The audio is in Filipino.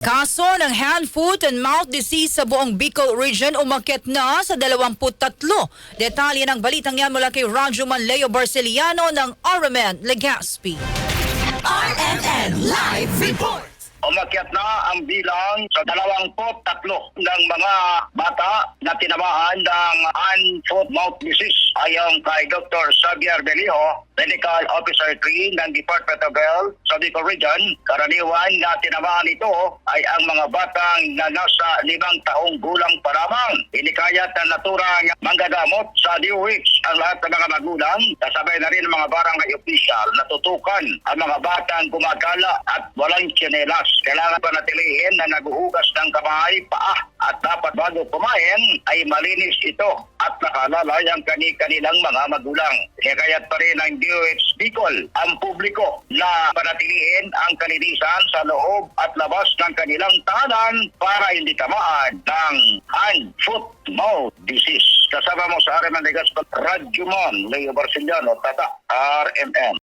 Kaso ng hand, foot, and mouth disease sa buong Bicol region umakyat na sa 23. Detalye ng balitang yan mula kay Radyo Manleo Barceliano ng RMN Legazpi. RMN Live Report. Umakyat na ang bilang sa 23 ng mga bata na tinamaan ng hand-foot-mouth disease ayon kay Dr. Xavier Belijo, Medical Officer 3 ng Department of Health sa Bicol Region. Karaniwan na tinamaan ito ay ang mga batang na nasa limang taong gulang pa lamang. Inikayat na naturang manggagamot sa DOH ang lahat ng mga magulang. Kasabay na rin ang mga barangay official na tutukan. Ang mga batang gumagala at walang tsinelas. Kailangan panatilihin na naguhugas ng kamay, paa at dapat bago kumain ay malinis ito ang kani-kanilang mga magulang. Kaya pa rin ng DOH Bicol ang publiko na panatilihin ang kalinisan sa loob at labas ng kanilang tahanan para hindi tamaan ng hand, foot, mouth disease. Kasama mo sa RMN Legas, Radyo Mon, Leo Barciliano, Tata, RMN.